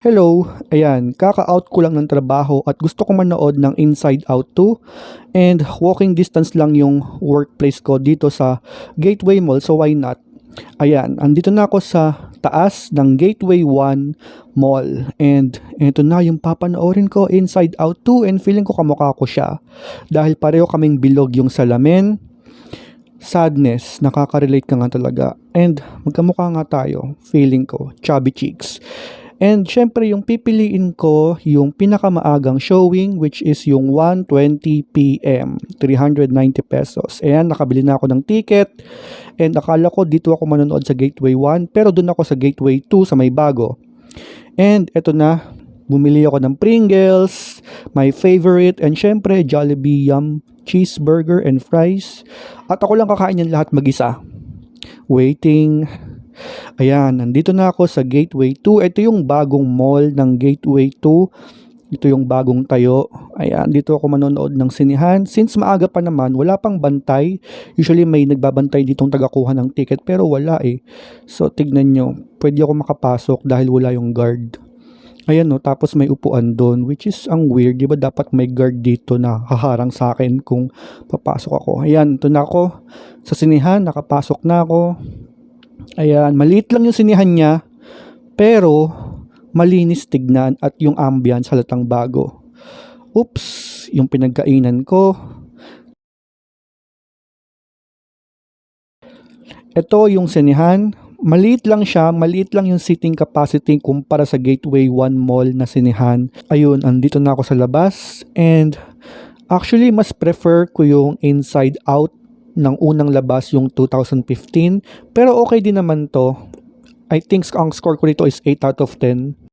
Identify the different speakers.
Speaker 1: Hello, ayan, kaka-out ko lang ng trabaho at gusto ko manood ng Inside Out 2 and walking distance lang yung workplace ko dito sa Gateway Mall so why not? Ayan, andito na ako sa taas ng Gateway 1 Mall and ito na yung papanoorin ko Inside Out 2 and feeling ko kamukha ko siya dahil pareho kaming bilog yung salamin sadness, nakaka-relate ka nga talaga. And magkamukha nga tayo, feeling ko, chubby cheeks. And syempre yung pipiliin ko yung pinakamaagang showing which is yung 1.20 p.m. 390 pesos. Ayan, nakabili na ako ng ticket. And akala ko dito ako manonood sa Gateway 1 pero doon ako sa Gateway 2 sa may bago. And eto na, bumili ako ng Pringles, my favorite, and syempre Jollibee Yum cheeseburger and fries. At ako lang kakain yan lahat mag-isa. Waiting. Ayan, nandito na ako sa Gateway 2. Ito yung bagong mall ng Gateway 2. Ito yung bagong tayo. Ayan, dito ako manonood ng sinihan. Since maaga pa naman, wala pang bantay. Usually may nagbabantay ditong tagakuha ng ticket pero wala eh. So tignan nyo, pwede ako makapasok dahil wala yung guard. Ayan no, tapos may upuan doon which is ang weird, 'di ba dapat may guard dito na haharang sa akin kung papasok ako. Ayan, ito na ako sa sinihan, nakapasok na ako. Ayan, maliit lang yung sinihan niya pero malinis tignan at yung ambience halatang bago. Oops, yung pinagkainan ko. Ito yung sinihan, maliit lang siya, maliit lang yung seating capacity kumpara sa Gateway 1 Mall na sinihan. Ayun, andito na ako sa labas and actually mas prefer ko yung inside out ng unang labas yung 2015 pero okay din naman to. I think ang score ko dito is 8 out of 10.